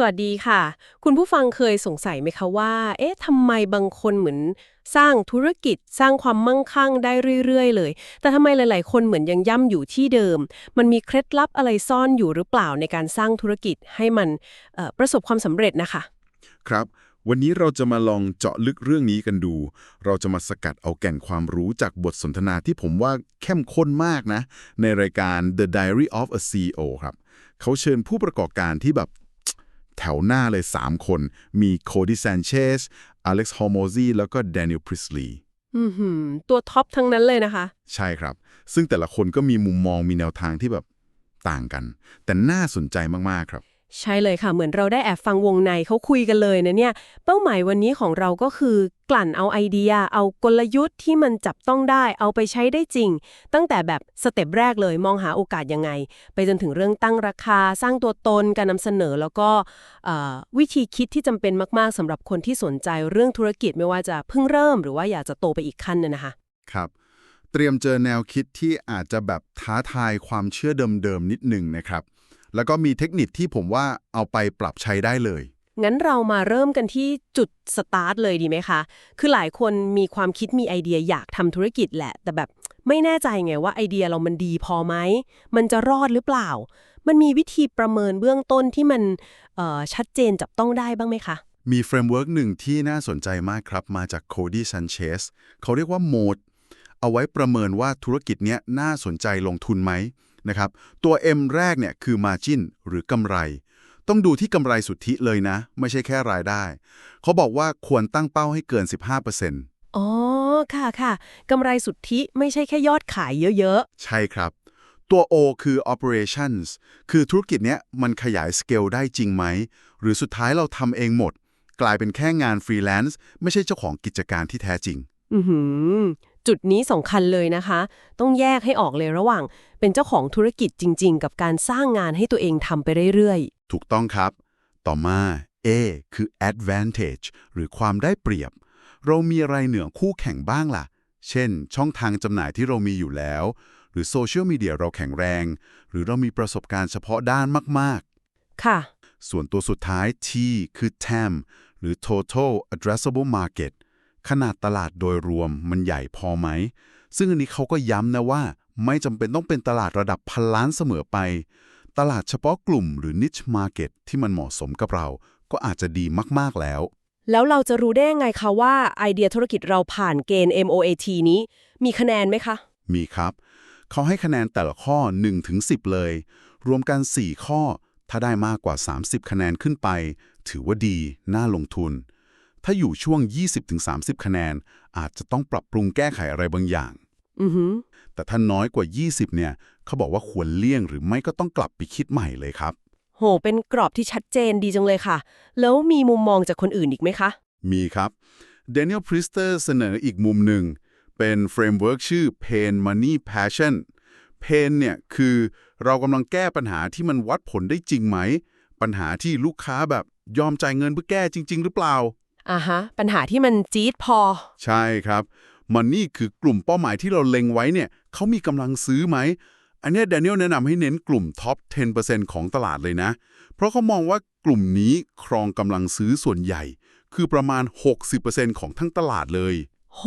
สวัสดีค่ะ คุณผู้ฟังเคยสงสัยไหมคะว่า เอ๊ะทำไมบางคนเหมือนสร้างธุรกิจสร้างความมั่งคั่งได้เรื่อย ๆ เลย แต่ทำไมหลาย ๆ คนเหมือนยังย่ำอยู่ที่เดิม มันมีเคล็ดลับอะไรซ่อนอยู่หรือเปล่าในการสร้างธุรกิจให้มันประสบความสำเร็จนะคะ ครับ วันนี้เราจะมาลองเจาะลึกเรื่องนี้กันดู เราจะมาสกัดเอาแก่นความรู้จากบทสนทนาที่ผมว่าเข้มข้นมากนะ ในรายการ The Diary of a CEO ครับ เขาเชิญผู้ประกอบการที่แบบ แถวหน้าเลย 3 คน มีโคดิแซนเชสอเล็กซ์ฮอร์โมซีแล้วก็แดเนียลพริสลีย์อือหือตัวท็อปทั้งนั้นเลยนะคะ ใช่ครับ ซึ่งแต่ละคนก็มีมุมมองมีแนวทางที่แบบต่างกัน แต่น่าสนใจมาก ๆ ครับ ใช่เลยค่ะ เหมือนเราได้แอบฟังวงในเขาคุยกันเลยนะเนี่ย เป้าหมายวันนี้ของเราก็คือกลั่นเอาไอเดีย เอากลยุทธ์ที่มันจับต้องได้ เอาไปใช้ได้จริง ตั้งแต่แบบสเต็ปแรกเลยมองหาโอกาสยังไง ไปจนถึงเรื่องตั้งราคา สร้างตัวตนการนำเสนอแล้วก็วิธีคิดที่จำเป็นมากๆสำหรับคนที่สนใจเรื่องธุรกิจไม่ว่าจะเพิ่งเริ่มหรือว่าอยากจะโตไปอีกขั้นน่ะนะคะครับเตรียมเจอแนวคิดที่อาจจะแบบท้าทายความเชื่อเดิมๆนิดหนึ่งนะครับ แล้วก็มีเทคนิคที่ผมว่าเอาไปปรับใช้ได้เลย งั้นเรามาเริ่มกันที่จุดสตาร์ทเลยดีไหมคะ คือหลายคนมีความคิดมีไอเดียอยากทำธุรกิจแหละ แต่แบบไม่แน่ใจไงว่าไอเดียเรามันดีพอไหม มันจะรอดหรือเปล่า มันมีวิธีประเมินเบื้องต้นที่มันเอ่อชัดเจนจับต้องได้บ้างไหมคะ มีเฟรมเวิร์กหนึ่งที่น่าสนใจมากครับ มาจากโคดี้ซันเชสเขาเรียกว่าโหมดเอาไว้ประเมินว่าธุรกิจเนี้ยน่าสนใจลงทุนไหม นะครับตัว M แรกเนี่ยคือ Margin หรือกำไร ต้องดูที่กำไรสุทธิเลยนะ ไม่ใช่แค่รายได้ เขาบอกว่าควรตั้งเป้าให้เกิน 15%อ๋อ ค่ะค่ะกำไรสุทธิไม่ใช่แค่ยอดขายเยอะใช่ครับ ตัว O คือ operations คือธุรกิจเนี้ยมันขยายสเกลได้จริงไหม หรือสุดท้ายเราทำเองหมด กลายเป็นแค่งานฟรีแลนซ์ไม่ใช่เจ้าของกิจการที่แท้จริงๆอือหือ จุดนี้สำคัญเลยนะคะ ต้องแยกให้ออกเลยระหว่าง เป็นเจ้าของธุรกิจจริง ๆ กับการสร้างงานให้ตัวเองทำไปเรื่อยถูกต้องครับ ต่อมา A คือ advantage หรือความได้เปรียบ เรามีอะไรเหนือคู่แข่งบ้างล่ะ เช่น ช่องทางจำหน่ายที่เรามีอยู่แล้ว หรือโซเชียลมีเดียเราแข็งแรง หรือเรามีประสบการณ์เฉพาะด้านมากๆ ค่ะๆส่วนตัวสุดท้าย T คือ TAM หรือ total addressable market ขนาดตลาดโดยรวมมันใหญ่พอไหม ซึ่งอันนี้เขาก็ย้ำนะว่า ไม่จำเป็นต้องเป็นตลาดระดับพันล้านเสมอไป ตลาดเฉพาะกลุ่มหรือ niche market ที่มันเหมาะสมกับเรา ก็อาจจะดีมาก ๆ แล้ว แล้วเราจะรู้ได้ยังไงคะว่าไอเดียธุรกิจเราผ่านเกณฑ์ MOAT นี้ มีคะแนนไหมคะ มีครับ เขาให้คะแนนแต่ละข้อ 1-10 เลย รวมกัน 4 ข้อ ถ้าได้มากกว่า 30 คะแนนขึ้นไป ถือว่าดี น่าลงทุน ถ้าอยู่ช่วง 20-30 คะแนน อาจจะต้องปรับปรุงแก้ไขอะไรบางอย่างอือหือแต่ถ้าน้อยกว่า 20 เนี่ย เขาบอกว่าควรเลี่ยงหรือไม่ก็ต้องกลับไปคิดใหม่เลยครับ โห เป็นกรอบที่ชัดเจนดีจังเลยค่ะ แล้วมีมุมมองจากคนอื่นอีกไหมคะ มีครับ Daniel Priester เสนออีกมุมหนึ่ง เป็นเฟรมเวิร์กชื่อ Pain Money Passion Pain เนี่ยคือเรากำลังแก้ปัญหาที่มันวัดผลได้จริงไหม ปัญหาที่ลูกค้าแบบยอมจ่ายเงินเพื่อแก้จริง ๆ หรือเปล่า อ่าฮะ ปัญหาที่มันจี๊ดพอ ใช่ครับ มันนี่คือกลุ่มเป้าหมายที่เราเล็งไว้เนี่ยเขามีกำลังซื้อไหม อันเนี้แดเนียลแนะนำให้เน้นกลุ่มท็อป 10%ของตลาดเลยนะ เพราะเขามองว่ากลุ่มนี้ครองกำลังซื้อส่วนใหญ่ คือประมาณ 60%ของทั้งตลาดเลย โห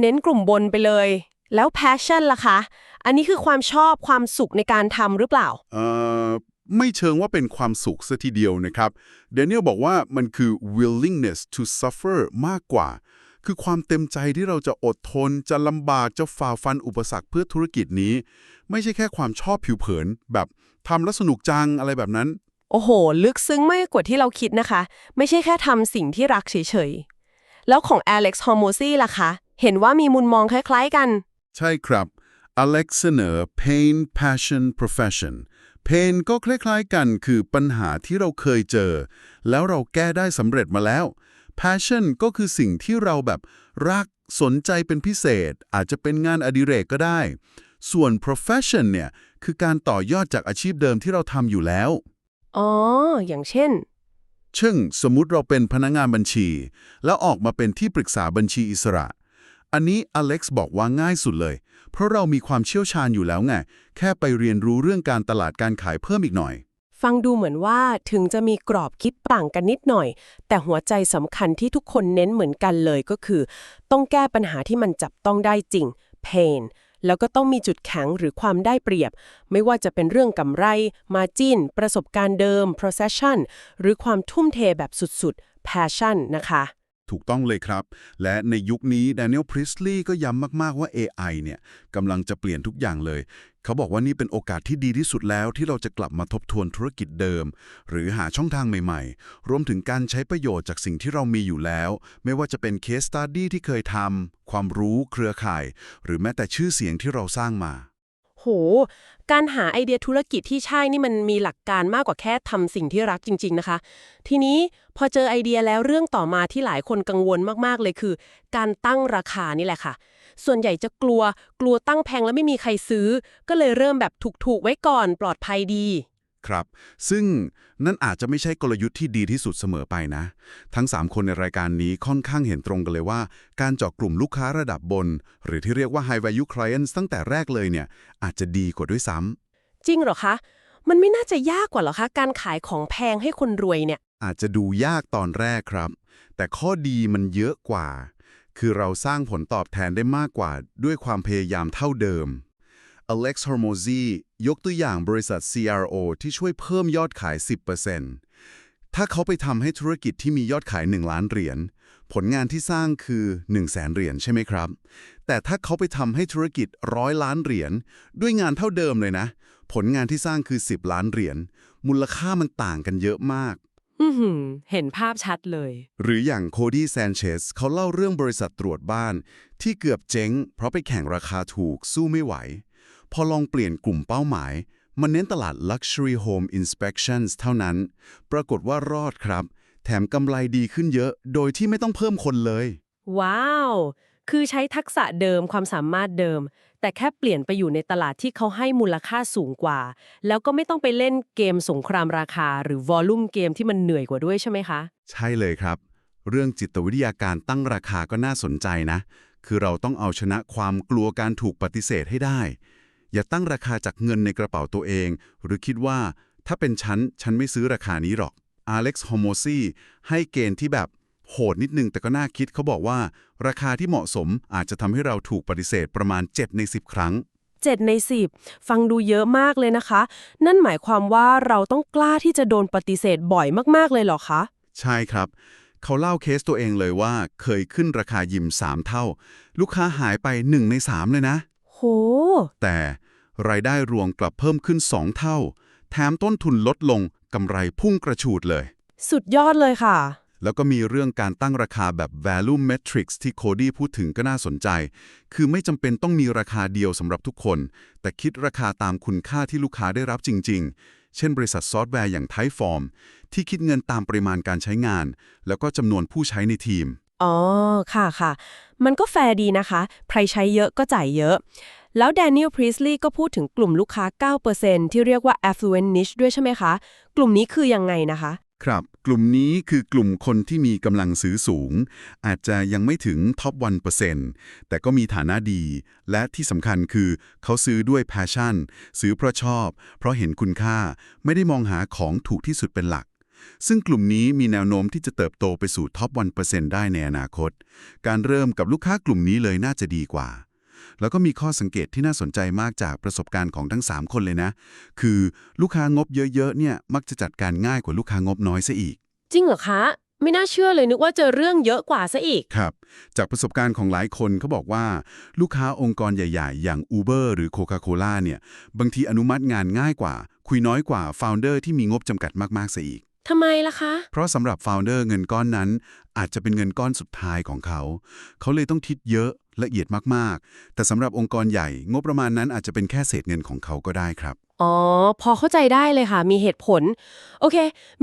เน้นกลุ่มบนไปเลย แล้ว passion ล่ะคะ อันนี้คือความชอบความสุขในการทำหรือเปล่า เอ่อ ไม่เชิงว่าเป็นความสุขซะทีเดียวนะครับเดเนียลบอกว่ามันคือ willingness to suffer มากกว่า คือความเต็มใจที่เราจะอดทน จะลำบาก จะฝ่าฟันอุปสรรคเพื่อธุรกิจนี้ ไม่ใช่แค่ความชอบผิวเผิน แบบทำแล้วสนุกจังอะไรแบบนั้น โอ้โห ลึกซึ้งมากกว่าที่เราคิดนะคะ ไม่ใช่แค่ทำสิ่งที่รักเฉยๆ แล้วของ Alex h o r m o s y ล่ะคะ เห็นว่ามีมุมมองคล้ายๆกัน ใช่ครับ Alex เสนอ pain passion profession pain ก็คล้ายๆกันคือปัญหาที่เราเคยเจอ แล้วเราแก้ได้สำเร็จมาแล้ว passion ก็คือสิ่งที่เราแบบรักสนใจเป็นพิเศษ อาจจะเป็นงานอดิเรกก็ได้ ส่วน profession เนี่ย คือการต่อยอดจากอาชีพเดิมที่เราทำอยู่แล้ว อ๋อ อย่างเช่น เช่นสมมุติเราเป็นพนักงานบัญชี แล้วออกมาเป็นที่ปรึกษาบัญชีอิสระ อันนี้อเล็กซ์บอกว่าง่ายสุดเลย เพราะเรามีความเชี่ยวชาญอยู่แล้วไง แค่ไปเรียนรู้เรื่องการตลาดการขายเพิ่มอีกหน่อย ฟังดูเหมือนว่าถึงจะมีกรอบคิดต่างกันนิดหน่อย แต่หัวใจสำคัญที่ทุกคนเน้นเหมือนกันเลยก็คือ ต้องแก้ปัญหาที่มันจับต้องได้จริง pain แล้วก็ต้องมีจุดแข็งหรือความได้เปรียบ ไม่ว่าจะเป็นเรื่องกำไร margin ประสบการณ์เดิม procession หรือความทุ่มเทแบบสุดๆ passion นะคะ ถูกต้องเลยครับ และในยุคนี้ Daniel Priestley ก็ย้ำมาก ๆ ว่า AI เนี่ยกำลังจะเปลี่ยนทุกอย่างเลย เขาบอกว่านี่เป็นโอกาสที่ดีที่สุดแล้วที่เราจะกลับมาทบทวนธุรกิจเดิม หรือหาช่องทางใหม่ ๆ รวมถึงการใช้ประโยชน์จากสิ่งที่เรามีอยู่แล้ว ไม่ว่าจะเป็น case study ที่เคยทำความรู้เครือข่าย หรือแม้แต่ชื่อเสียงที่เราสร้างมา โห การหาไอเดียธุรกิจที่ใช่นี่มันมีหลักการมากกว่าแค่ทำสิ่งที่รักจริง ๆนะคะ ทีนี้พอเจอไอเดียแล้วเรื่องต่อมาที่หลายคนกังวลมากๆเลยคือ การตั้งราคานี่แหละค่ะ ส่วนใหญ่จะกลัวกลัวตั้งแพงแล้วไม่มีใครซื้อ ก็เลยเริ่มแบบถูกๆไว้ก่อนปลอดภัยดี ครับ ซึ่งนั่นอาจจะไม่ใช่กลยุทธ์ที่ดีที่สุดเสมอไปนะ ทั้ง 3 คนในรายการนี้ค่อนข้างเห็นตรงกันเลยว่า การเจาะกลุ่มลูกค้าระดับบน หรือที่เรียกว่า high value clients ตั้งแต่แรกเลยเนี่ย อาจจะดีกว่าด้วยซ้ำจริงเหรอคะ มันไม่น่าจะยากกว่าเหรอคะการขายของแพงให้คนรวยเนี่ย อาจจะดูยากตอนแรกครับ แต่ข้อดีมันเยอะกว่า คือเราสร้างผลตอบแทนได้มากกว่าด้วยความพยายามเท่าเดิม Alex Hormozy ยกตัวอย่างบริษัท CRO ที่ช่วยเพิ่มยอดขาย 10%ถ้าเขาไปทำให้ธุรกิจที่มียอดขาย 1 ล้านเหรียญ ผลงานที่สร้างคือ 1 0 0 0 0แสนเหรียญใช่ไหมครับ แต่ถ้าเขาไปทำให้ธุรกิจร้อยล้านเหรียญด้วยงานเท่าเดิมเลยนะ ผลงานที่สร้างคือ 10 ล้านเหรียญ มูลค่ามันต่างกันเยอะมากอือหือเห็นภาพชัดเลย หรืออย่างโคดี้แซนเชสเขาเล่าเรื่องบริษัทตรวจบ้าน ที่เกือบเจ๊ง เพราะไปแข่งราคาถูกสู้ไม่ไหว พอลองเปลี่ยนกลุ่มเป้าหมาย มันเน้นตลาด Luxury Home Inspections เท่านั้น ปรากฏว่ารอดครับ แถมกำไรดีขึ้นเยอะ โดยที่ไม่ต้องเพิ่มคนเลย ว้าว คือใช้ทักษะเดิมความสามารถเดิม แต่แค่เปลี่ยนไปอยู่ในตลาดที่เขาให้มูลค่าสูงกว่า แล้วก็ไม่ต้องไปเล่นเกมสงครามราคา หรือวอลลุ่มเกมที่มันเหนื่อยกว่าด้วยใช่ไหมคะ ใช่เลยครับ เรื่องจิตวิทยาการตั้งราคาก็น่าสนใจนะ คือเราต้องเอาชนะความกลัวการถูกปฏิเสธให้ได้ อย่าตั้งราคาจากเงินในกระเป๋าตัวเอง หรือคิดว่าถ้าเป็นฉัน ฉันไม่ซื้อราคานี้หรอกอเล็กซ์ฮอมโมซีให้เกณฑ์ที่แบบโหดนิดนึงแต่ก็น่าคิดเขาบอกว่า ราคาที่เหมาะสมอาจจะทำให้เราถูกปฏิเสธประมาณ 7 ใน 10 ครั้ง 7 ใน 10 ฟังดูเยอะมากเลยนะคะ นั่นหมายความว่าเราต้องกล้าที่จะโดนปฏิเสธบ่อยมากๆเลยเหรอคะ ใช่ครับ เขาเล่าเคสตัวเองเลยว่า เคยขึ้นราคายิม 3 เท่า ลูกค้าหายไป 1 ใน 3 เลยนะ โห แต่ รายได้รวมกลับเพิ่มขึ้น 2 เท่า แถมต้นทุนลดลงกำไรพุ่งกระฉูดเลย สุดยอดเลยค่ะ แล้วก็มีเรื่องการตั้งราคาแบบ value metrics ที่โคดี้พูดถึงก็น่าสนใจ คือไม่จำเป็นต้องมีราคาเดียวสำหรับทุกคน แต่คิดราคาตามคุณค่าที่ลูกค้าได้รับจริง ๆ เช่นบริษัทซอฟต์แวร์อย่าง Typeform ที่คิดเงินตามปริมาณการใช้งาน แล้วก็จำนวนผู้ใช้ในทีมอ๋อ ค่ะค่ะ มันก็แฟร์ดีนะคะ ใครใช้เยอะก็จ่ายเยอะ แล้ว Daniel Priestley ก็พูดถึงกลุ่มลูกค้า 9%ที่เรียกว่า affluent niche ด้วยใช่ไหมคะ กลุ่มนี้คือยังไงนะคะ ครับ กลุ่มนี้คือกลุ่มคนที่มีกำลังซื้อสูง อาจจะยังไม่ถึงท็อป 1%แต่ก็มีฐานะดี และที่สำคัญคือเขาซื้อด้วย passion ซื้อเพราะชอบ เพราะเห็นคุณค่า ไม่ได้มองหาของถูกที่สุดเป็นหลักซึ่งกลุ่มนี้มีแนวโน้มที่จะเติบโตไปสู่ท็อป 1%ได้ในอนาคต การเริ่มกับลูกค้ากลุ่มนี้เลยน่าจะดีกว่า แล้วก็มีข้อสังเกตที่น่าสนใจมากจากประสบการณ์ของทั้ง 3 คนเลยนะ คือลูกค้างบเยอะๆเนี่ยมักจะจัดการง่ายกว่าลูกค้างบน้อยซะอีก จริงเหรอคะ ไม่น่าเชื่อเลยนึกว่าเจอเรื่องเยอะกว่าซะอีก ครับ จากประสบการณ์ของหลายคนเขาบอกว่า ลูกค้าองค์กรใหญ่ๆ อย่าง Uber หรือ Coca-Cola เนี่ยบางทีอนุมัติงานง่ายกว่า คุยน้อยกว่า Founder ที่มีงบจำกัดมากๆซะอีก ทำไมล่ะคะ เพราะสำหรับ Founder เงินก้อนนั้น อาจจะเป็นเงินก้อนสุดท้ายของเขา เขาเลยต้องคิดเยอะละเอียดมากๆ แต่สำหรับองค์กรใหญ่งบประมาณนั้นอาจจะเป็นแค่เศษเงินของเขาก็ได้ครับ อ๋อ พอเข้าใจได้เลยค่ะ มีเหตุผล โอเค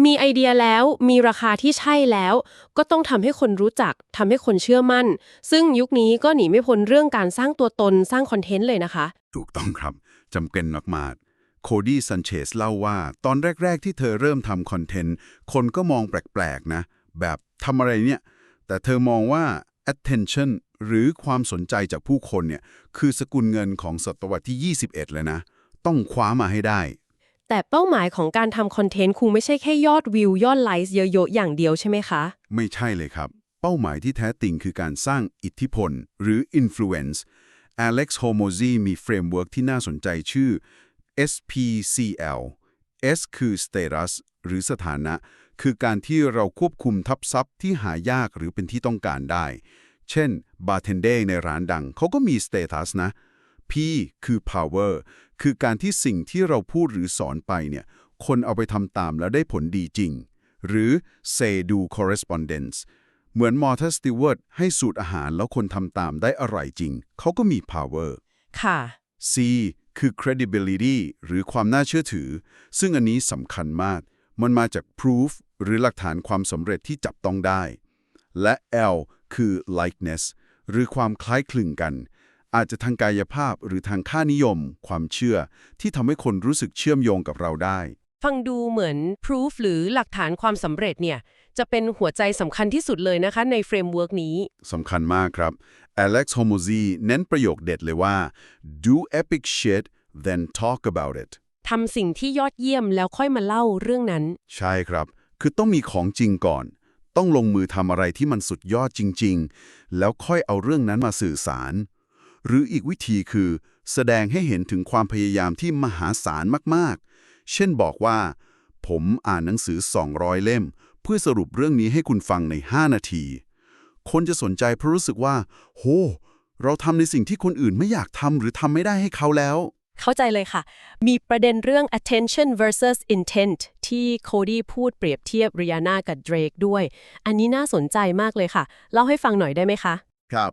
มีไอเดียแล้ว มีราคาที่ใช่แล้ว ก็ต้องทำให้คนรู้จักทำให้คนเชื่อมั่น ซึ่งยุคนี้ก็หนีไม่พ้นเรื่องการสร้างตัวตนสร้างคอนเทนต์เลยนะคะ ถูกต้องครับจำเป็นมากๆ โคดี้ซันเชสเล่าว่า ตอนแรก ๆ ที่เธอเริ่มทำคอนเทนต์ คนก็มองแปลก ๆ นะ แบบทำอะไรเนี่ย แต่เธอมองว่า attention หรือความสนใจจากผู้คนเนี่ย คือสกุลเงินของศตวรรษที่ 21 เลยนะ ต้องคว้ามาให้ได้ แต่เป้าหมายของการทำคอนเทนต์คงไม่ใช่แค่ยอดวิวยอดไลค์เยอะๆอย่างเดียวใช่ไหมคะ ไม่ใช่เลยครับ เป้าหมายที่แท้จริงคือการสร้างอิทธิพล หรือ influence Alex Hormozy มีเฟรมเวิร์กที่น่าสนใจชื่อ SPCL S คือ status หรือสถานะ คือการที่เราควบคุมทับซับที่หายากหรือเป็นที่ต้องการได้ เช่นบาร์เทนเดอร์ในร้านดังเขาก็มี status นะ P คือ power คือการที่สิ่งที่เราพูดหรือสอนไปเนี่ย คนเอาไปทำตามแล้วได้ผลดีจริง หรือ say do correspondence เหมือนมอร์ทัสติว a r ตให้สูตรอาหารแล้วคนทำตามได้อร่อยจริง เขาก็มี power ค่ะ C คือ credibility หรือความน่าเชื่อถือ ซึ่งอันนี้สำคัญมาก มันมาจาก proof หรือหลักฐานความสำเร็จที่จับต้องได้ และ L คือ likeness หรือความคล้ายคลึงกัน อาจจะทางกายภาพหรือทางค่านิยม ความเชื่อที่ทำให้คนรู้สึกเชื่อมโยงกับเราได้ ฟังดูเหมือน proof หรือหลักฐานความสำเร็จเนี่ย จะเป็นหัวใจสำคัญที่สุดเลยนะคะในเฟรมเวิร์กนี้ สำคัญมากครับ Alex Hormozy เน้นประโยคเด็ดเลยว่า do epic shit then talk about it ทำสิ่งที่ยอดเยี่ยมแล้วค่อยมาเล่าเรื่องนั้น ใช่ครับ คือต้องมีของจริงก่อน ต้องลงมือทำอะไรที่มันสุดยอดจริง ๆ แล้วค่อยเอาเรื่องนั้นมาสื่อสาร หรืออีกวิธีคือ แสดงให้เห็นถึงความพยายามที่มหาศาลมากๆ เช่นบอกว่า ผมอ่านหนังสือ 200 เล่ม เพื่อสรุปเรื่องนี้ให้คุณฟังใน 5 นาที คนจะสนใจเพราะรู้สึกว่า โห เราทำในสิ่งที่คนอื่นไม่อยากทำหรือทำไม่ได้ให้เขาแล้ว เข้าใจเลยค่ะ มีประเด็นเรื่อง attention versus intent ที่โคดี้พูดเปรียบเทียบริยาน่ากับเดรกด้วย อันนี้น่าสนใจมากเลยค่ะ เล่าให้ฟังหน่อยได้ไหมคะ ครับ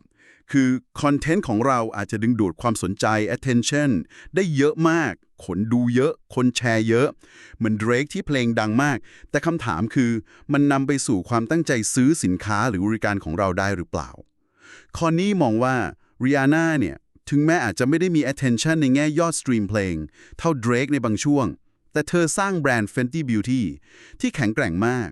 คือคอนเทนต์ของเราอาจจะดึงดูดความสนใจ attention ได้เยอะมาก คนดูเยอะ คนแชร์เยอะ เหมือน Drake ที่เพลงดังมาก แต่คำถามคือมันนำไปสู่ความตั้งใจซื้อสินค้าหรือบริการของเราได้หรือเปล่า คอนนี้มองว่า Rihanna เนี่ย ถึงแม้อาจจะไม่ได้มี attention ในแง่ยอดสตรีมเพลง เท่า Drake ในบางช่วง แต่เธอสร้างแบรนด์ Fenty Beauty ที่แข็งแกร่งมาก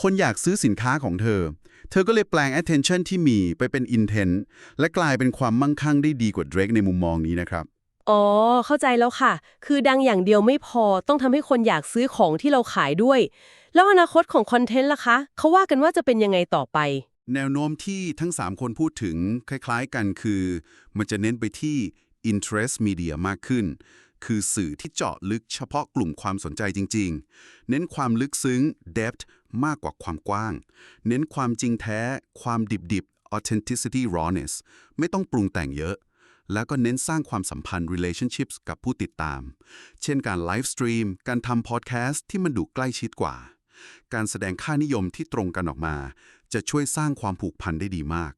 คนอยากซื้อสินค้าของเธอ เธอก็เลยแปลง attention ที่มีไปเป็น intent และกลายเป็นความมั่งคั่งได้ดีกว่า Drake ในมุมมองนี้นะครับอ๋อ เข้าใจแล้วค่ะ คือดังอย่างเดียวไม่พอต้องทำให้คนอยากซื้อของที่เราขายด้วย แล้วอนาคตของคอนเทนต์ล่ะคะ เขาว่ากันว่าจะเป็นยังไงต่อไป แนวโน้มที่ทั้ง 3 คนพูดถึงคล้ายๆกันคือ มันจะเน้นไปที่ interest media มากขึ้น คือสื่อที่เจาะลึกเฉพาะกลุ่มความสนใจจริง ๆ เน้นความลึกซึ้ง depth มากกว่าความกว้าง เน้นความจริงแท้ ความดิบๆ authenticity rawness ไม่ต้องปรุงแต่งเยอะ แล้วก็เน้นสร้างความสัมพันธ์ relationships กับผู้ติดตาม เช่นการไลฟ์สตรีมการทำพอดแคสต์ที่มันดูใกล้ชิดกว่า การแสดงค่านิยมที่ตรงกันออกมา จะช่วยสร้างความผูกพันได้ดีมาก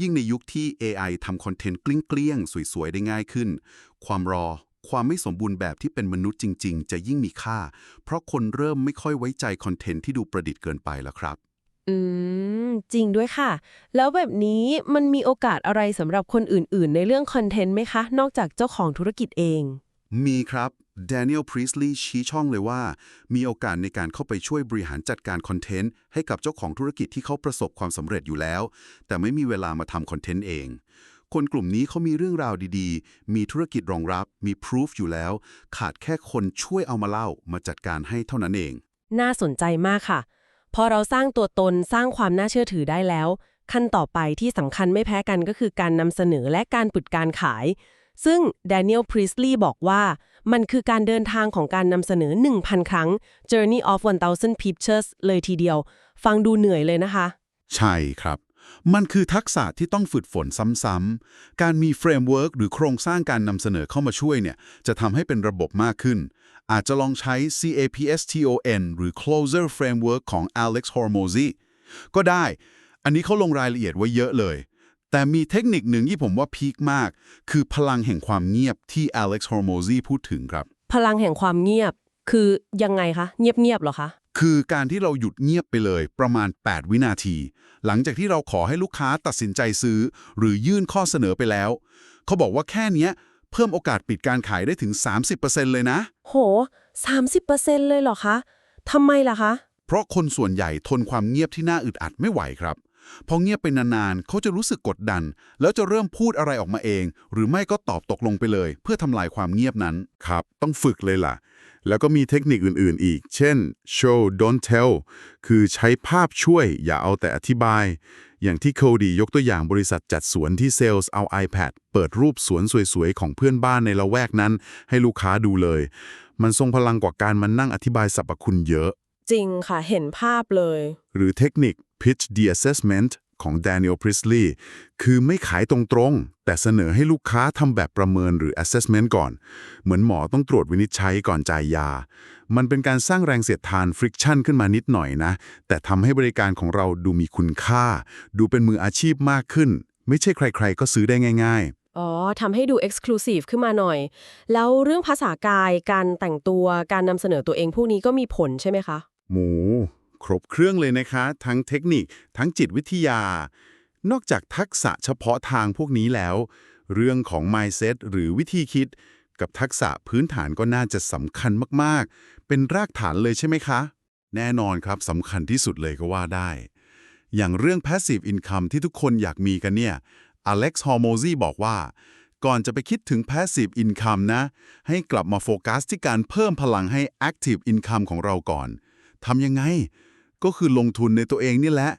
ยิ่งในยุคที่ AI ทำคอนเทนต์เกลี้ยงๆ สวย ๆ ได้ง่ายขึ้น ความรอ ความไม่สมบูรณ์แบบที่เป็นมนุษย์จริง ๆ จะยิ่งมีค่า เพราะคนเริ่มไม่ค่อยไว้ใจคอนเทนต์ที่ดูประดิษฐ์เกินไปแล้วครับ อืม จริงด้วยค่ะ แล้วแบบนี้มันมีโอกาสอะไรสำหรับคนอื่น ๆ ในเรื่องคอนเทนต์ไหมคะ นอกจากเจ้าของธุรกิจเอง มีครับ Daniel Priestley ชี้ช่องเลยว่า มีโอกาสในการเข้าไปช่วยบริหารจัดการคอนเทนต์ให้กับเจ้าของธุรกิจที่เขาประสบความสำเร็จอยู่แล้ว แต่ไม่มีเวลามาทำคอนเทนต์เอง คนกลุ่มนี้เขามีเรื่องราวดีๆ มีธุรกิจรองรับ มีพ o ูฟอยู่แล้ว ขาดแค่คนช่วยเอามาเล่ามาจัดการให้เท่านั้นเอง น่าสนใจมากค่ะ พอเราสร้างตัวตนสร้างความน่าเชื่อถือได้แล้ว ขั้นต่อไปที่สำคัญไม่แพ้กันก็คือการนำเสนอและการปิดการขาย ซึ่ง Daniel Priestley บอกว่า มันคือการเดินทางของการนำเสนอ 1,000 ครั้ง Journey of 1,000 Pictures เลยทีเดียว ฟังดูเหนื่อยเลยนะคะ ใช่ครับ มันคือทักษะที่ต้องฝึกฝนซ้ำๆ การมีเฟรมเวิร์กหรือโครงสร้างการนำเสนอเข้ามาช่วยเนี่ย จะทำให้เป็นระบบมากขึ้น อาจจะลองใช้ CAPSTON หรือ Closer Framework ของ Alex Hormozy ก็ได้ อันนี้เขาลงรายละเอียดไว้เยอะเลย แต่มีเทคนิคหนึ่งที่ผมว่าพีคมาก คือพลังแห่งความเงียบที่ Alex Hormozy พูดถึงครับ พลังแห่งความเงียบคือยังไงคะ เงียบๆหรอคะ คือการที่เราหยุดเงียบไปเลยประมาณ 8 วินาที หลังจากที่เราขอให้ลูกค้าตัดสินใจซื้อ หรือยื่นข้อเสนอไปแล้ว เขาบอกว่าแค่เนี้ยเพิ่มโอกาสปิดการขายได้ถึง 30%เลยนะ โห 30%เลยเหรอคะทำไมล่ะคะ เพราะคนส่วนใหญ่ทนความเงียบที่น่าอึดอัดไม่ไหวครับ พอเงียบไปนานๆ เขาจะรู้สึกกดดัน แล้วจะเริ่มพูดอะไรออกมาเอง หรือไม่ก็ตอบตกลงไปเลย เพื่อทำลายความเงียบนั้น ครับ ต้องฝึกเลยล่ะ แล้วก็มีเทคนิคอื่นๆ อีก เช่น show don't tell คือใช้ภาพช่วยอย่าเอาแต่อธิบาย อย่างที่โคดียกตัวอย่างบริษัทจัดสวนที่เซลล์เอา iPad เปิดรูปสวนสวยๆ ของเพื่อนบ้านในละแวกนั้น ให้ลูกค้าดูเลย มันทรงพลังกว่าการมานั่งอธิบายสรรพคุณเยอะ จริงค่ะเห็นภาพเลย หรือเทคนิค pitch the assessment ของ Daniel Priestley คือไม่ขายตรงๆ แต่เสนอให้ลูกค้าทำแบบประเมินหรือ assessment ก่อน เหมือนหมอต้องตรวจวินิจฉัยก่อนจ่ายยา มันเป็นการสร้างแรงเสียดทาน friction ขึ้นมานิดหน่อยนะ แต่ทำให้บริการของเราดูมีคุณค่า ดูเป็นมืออาชีพมากขึ้น ไม่ใช่ใครๆ ก็ซื้อได้ง่าย ๆอ๋อทำให้ดู Exclusive ขึ้นมาหน่อย แล้วเรื่องภาษากาย การแต่งตัว การนำเสนอตัวเองพวกนี้ก็มีผลใช่ไหมคะ หมู ครบเครื่องเลยนะคะ ทั้งเทคนิค ทั้งจิตวิทยา นอกจากทักษะเฉพาะทางพวกนี้แล้ว เรื่องของ mindset หรือวิธีคิด กับทักษะพื้นฐานก็น่าจะสำคัญมากๆ เป็นรากฐานเลยใช่ไหมคะ แน่นอนครับสำคัญที่สุดเลยก็ว่าได้ อย่างเรื่อง passive income ที่ทุกคนอยากมีกันเนี่ย Alex Hormozy บอกว่าก่อนจะไปคิดถึง passive income นะ ให้กลับมาโฟกัสที่การเพิ่มพลังให้ active income ของเราก่อน ทำยังไง ก็คือลงทุนในตัวเองนี่แหละ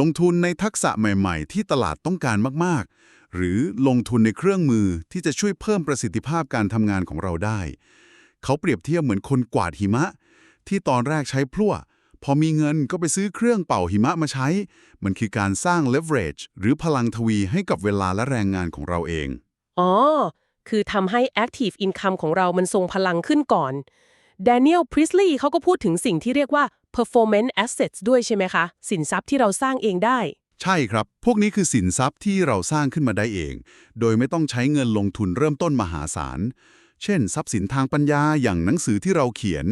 ลงทุนในทักษะใหม่ ๆ ที่ตลาดต้องการมากๆ หรือลงทุนในเครื่องมือที่จะช่วยเพิ่มประสิทธิภาพการทำงานของเราได้ เขาเปรียบเทียบเหมือนคนกวาดหิมะ ที่ตอนแรกใช้พลั่ว พอมีเงินก็ไปซื้อเครื่องเป่าหิมะมาใช้ มันคือการสร้าง leverage หรือพลังทวีให้กับเวลาและแรงงานของเราเอง อ๋อ คือทำให้ Active Income ของเรามันทรงพลังขึ้นก่อน Daniel Priestley เขาก็พูดถึงสิ่งที่เรียกว่า performance assets ด้วยใช่ไหมคะ สินทรัพย์ที่เราสร้างเองได้ ใช่ครับ พวกนี้คือสินทรัพย์ที่เราสร้างขึ้นมาได้เอง โดยไม่ต้องใช้เงินลงทุนเริ่มต้นมหาศาล เช่น ทรัพย์สินทางปัญญาอย่างหนังสือที่เราเขียน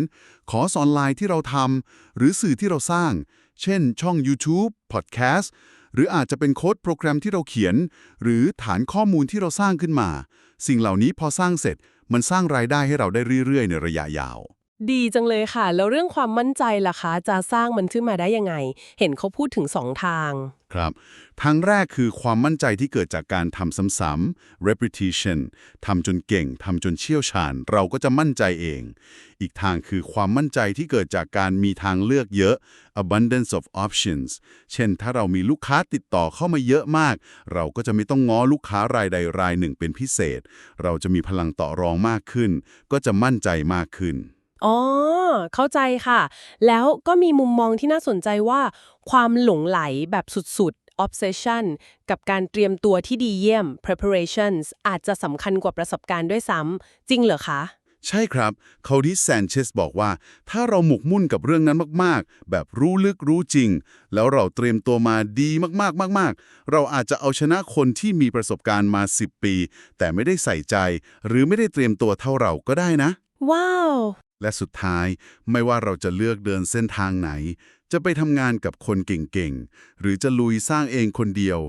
คอสออนไลน์ที่เราทำหรือสื่อที่เราสร้าง เช่น ช่อง YouTube Podcast หรืออาจจะเป็นโค้ดโปรแกรมที่เราเขียน หรือฐานข้อมูลที่เราสร้างขึ้นมา สิ่งเหล่านี้พอสร้างเสร็จ มันสร้างรายได้ให้เราได้เรื่อยๆ ในระยะยาว ดีจังเลยค่ะ แล้วเรื่องความมั่นใจล่ะคะ จะสร้างมันขึ้นมาได้ยังไง เห็นเขาพูดถึงสองทาง ครับ ทางแรกคือความมั่นใจที่เกิดจากการทำซ้ำๆ repetition ทำจนเก่งทำจนเชี่ยวชาญ เราก็จะมั่นใจเอง อีกทางคือความมั่นใจที่เกิดจากการมีทางเลือกเยอะ abundance of options เช่น ถ้าเรามีลูกค้าติดต่อเข้ามาเยอะมาก เราก็จะไม่ต้องง้อลูกค้ารายใดรายหนึ่งเป็นพิเศษ เราจะมีพลังต่อรองมากขึ้น ก็จะมั่นใจมากขึ้น อ๋อ เข้าใจค่ะ แล้วก็มีมุมมองที่น่าสนใจว่า ความหลงไหลแบบสุดๆ obsession กับการเตรียมตัวที่ดีเยี่ยม preparations อาจจะสำคัญกว่าประสบการณ์ด้วยซ้ำจริงเหรอคะ ใช่ครับเขาดิแซนเชสบอกว่า ถ้าเราหมกมุ่นกับเรื่องนั้นมากๆ แบบรู้ลึกรู้จริง แล้วเราเตรียมตัวมาดีมากๆมาก ๆ เราอาจจะเอาชนะคนที่มีประสบการณ์มา 10 ปี แต่ไม่ได้ใส่ใจ หรือไม่ได้เตรียมตัวเท่าเราก็ได้นะ ว้าว และสุดท้ายไม่ว่าเราจะเลือกเดินเส้นทางไหน จะไปทำงานกับคนเก่งๆ หรือจะลุยสร้างเองคนเดียว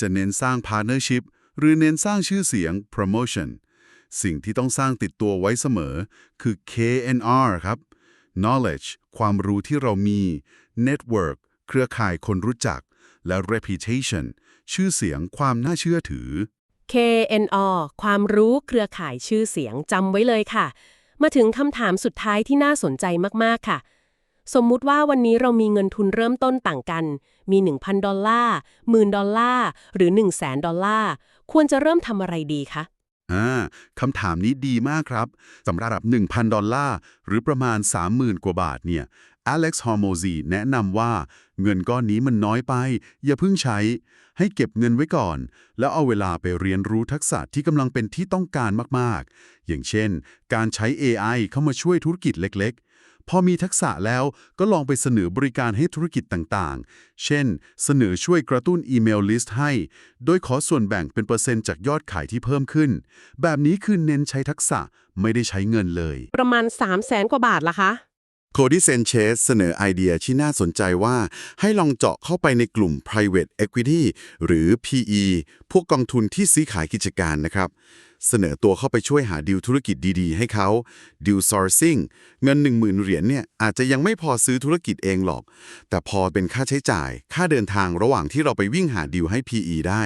จะเน้นสร้าง partnership หรือเน้นสร้างชื่อเสียง promotion สิ่งที่ต้องสร้างติดตัวไว้เสมอ คือ KNR ครับ knowledge ความรู้ที่เรามี network เครือข่ายคนรู้จัก และ reputation ชื่อเสียงความน่าเชื่อถือ KNR ความรู้เครือข่ายชื่อเสียงจำไว้เลยค่ะ มาถึงคำถามสุดท้ายที่น่าสนใจมากๆค่ะ สมมุติว่าวันนี้เรามีเงินทุนเริ่มต้นต่างกัน มี 1,000 ดอลลาร์หมื่นดอลลาร์หรือ1 0 0 0 0แสนดอลลาร์ควรจะเริ่มทำอะไรดีคะอ่าคำถามนี้ดีมากครับสำหรับ 1,000 ดอลลาร์ หรือประมาณ 30,000 กว่าบาทเนี่ย Alex Hormozy แนะนำว่า เงินก้อนนี้มันน้อยไป อย่าเพิ่งใช้ ให้เก็บเงินไว้ก่อน แล้วเอาเวลาไปเรียนรู้ทักษะที่กำลังเป็นที่ต้องการมากๆ อย่างเช่น การใช้ AI เข้ามาช่วยธุรกิจเล็กๆ พอมีทักษะแล้วก็ลองไปเสนอบริการให้ธุรกิจต่างๆ เช่น เสนอช่วยกระตุ้นอีเมลลิสต์ให้ โดยขอส่วนแบ่งเป็นเปอร์เซ็นต์จากยอดขายที่เพิ่มขึ้น แบบนี้คือเน้นใช้ทักษะไม่ได้ใช้เงินเลย ประมาณ 3 0 0แสนกว่าบาทละคะ โคดิเซนเชสเสนอไอเดียที่น่าสนใจว่าให้ลองเจาะเข้าไปในกลุ่ม private equity หรือ PE พวกกองทุนที่ซื้อขายกิจการนะครับ เสนอตัวเข้าไปช่วยหาดีลธุรกิจดีๆ ให้เขาดีล sourcing เงิน 10,000 เหรียญเนี่ยอาจจะยังไม่พอซื้อธุรกิจเองหรอก แต่พอเป็นค่าใช้จ่าย ค่าเดินทางระหว่างที่เราไปวิ่งหาดีลให้ PE ได้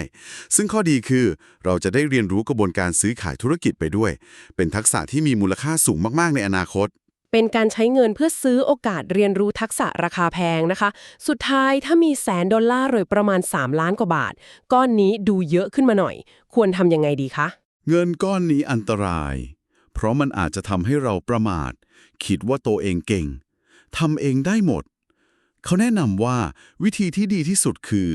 ซึ่งข้อดีคือเราจะได้เรียนรู้กระบวนการซื้อขายธุรกิจไปด้วย เป็นทักษะที่มีมูลค่าสูงมากๆในอนาคต เป็นการใช้เงินเพื่อซื้อโอกาสเรียนรู้ทักษะราคาแพงนะคะ สุดท้ายถ้ามีแสนดอลลาร์หรือประมาณ 3 ล้านกว่าบาท ก้อนนี้ดูเยอะขึ้นมาหน่อย ควรทำยังไงดีคะ เงินก้อนนี้อันตราย เพราะมันอาจจะทำให้เราประมาท คิดว่าตัวเองเก่งทำเองได้หมด เขาแนะนำว่าวิธีที่ดีที่สุดคือ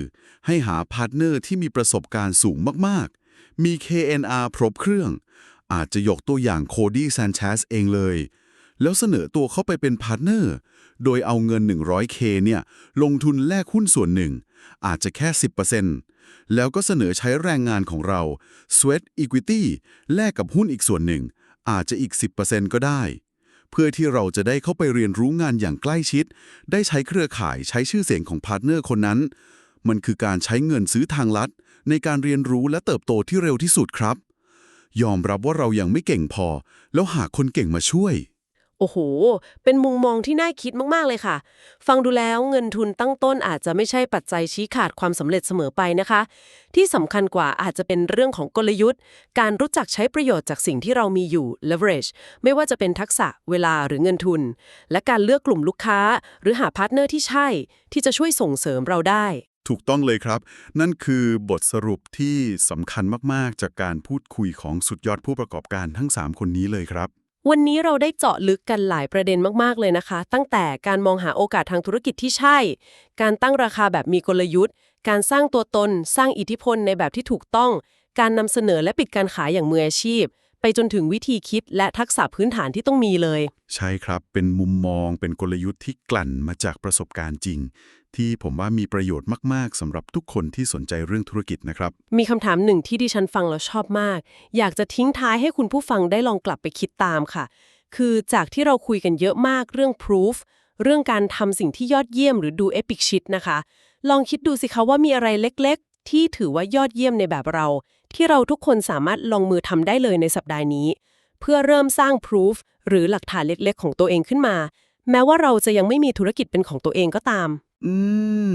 ให้หาพาร์ทเนอร์ที่มีประสบการณ์สูงมากๆ มี KNR ครบเครื่อง อาจจะยกตัวอย่างโคดี้แซนเชสเองเลย แล้วเสนอตัวเข้าไปเป็นพาร์ทเนอร์ โดยเอาเงิน 100K เนี่ย ลงทุนแลกหุ้นส่วนหนึ่ง อาจจะแค่ 10%แล้วก็เสนอใช้แรงงานของเรา Sweat Equity แลกกับหุ้นอีกส่วนหนึ่ง อาจจะอีก 10%ก็ได้ เพื่อที่เราจะได้เข้าไปเรียนรู้งานอย่างใกล้ชิด ได้ใช้เครือข่ายใช้ชื่อเสียงของพาร์ทเนอร์คนนั้น มันคือการใช้เงินซื้อทางลัด ในการเรียนรู้และเติบโตที่เร็วที่สุดครับ ยอมรับว่าเรายังไม่เก่งพอ แล้วหาคนเก่งมาช่วย โอ้โห เป็นมุมมองที่น่าคิดมาก ๆ เลยค่ะ ฟังดูแล้วเงินทุนตั้งต้นอาจจะไม่ใช่ปัจจัยชี้ขาดความสำเร็จเสมอไปนะคะ ที่สำคัญกว่าอาจจะเป็นเรื่องของกลยุทธ์ การรู้จักใช้ประโยชน์จากสิ่งที่เรามีอยู่ leverage ไม่ว่าจะเป็นทักษะเวลาหรือเงินทุน และการเลือกกลุ่มลูกค้า หรือหาพาร์ทเนอร์ที่ใช่ ที่จะช่วยส่งเสริมเราได้ ถูกต้องเลยครับ นั่นคือบทสรุปที่สำคัญมาก ๆ จากการพูดคุยของสุดยอดผู้ประกอบการทั้ง 3 คนนี้เลยครับ วันนี้เราได้เจาะลึกกันหลายประเด็นมาก ๆ เลยนะคะ ตั้งแต่การมองหาโอกาสทางธุรกิจที่ใช่ การตั้งราคาแบบมีกลยุทธ์ การสร้างตัวตน สร้างอิทธิพลในแบบที่ถูกต้อง การนำเสนอและปิดการขายอย่างมืออาชีพ ไปจนถึงวิธีคิดและทักษะพื้นฐานที่ต้องมีเลย ใช่ครับ เป็นมุมมอง เป็นกลยุทธ์ที่กลั่นมาจากประสบการณ์จริงที่ผมว่ามีประโยชน์มาก ๆสำหรับทุกคนที่สนใจเรื่องธุรกิจนะครับ มีคำถามหนึ่งที่ดิฉันฟังแล้วชอบมาก อยากจะทิ้งท้ายให้คุณผู้ฟังได้ลองกลับไปคิดตามค่ะ คือจากที่เราคุยกันเยอะมากเรื่อง proof เรื่องการทำสิ่งที่ยอดเยี่ยมหรือดู epic shit นะคะ ลองคิดดูสิคะว่ามีอะไรเล็กๆ ที่ถือว่ายอดเยี่ยมในแบบเรา ที่เราทุกคนสามารถลงมือทำได้เลยในสัปดาห์นี้ เพื่อเริ่มสร้าง proof หรือหลักฐานเล็กๆ ของตัวเองขึ้นมา แม้ว่าเราจะยังไม่มีธุรกิจเป็นของตัวเองก็ตาม อื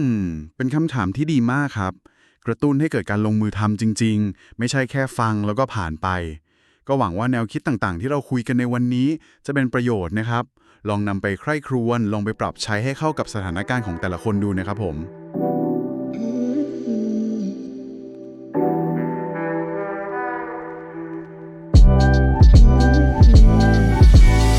ม เป็นคำถามที่ดีมากครับ กระตุ้นให้เกิดการลงมือทำจริง ๆ ไม่ใช่แค่ฟังแล้วก็ผ่านไป ก็หวังว่าแนวคิดต่างๆ ที่เราคุยกันในวันนี้จะเป็นประโยชน์นะครับ ลองนำไปใคร่ครวญลองไปปรับใช้ให้เข้ากับสถานการณ์ของแต่ละคนดูนะครับผม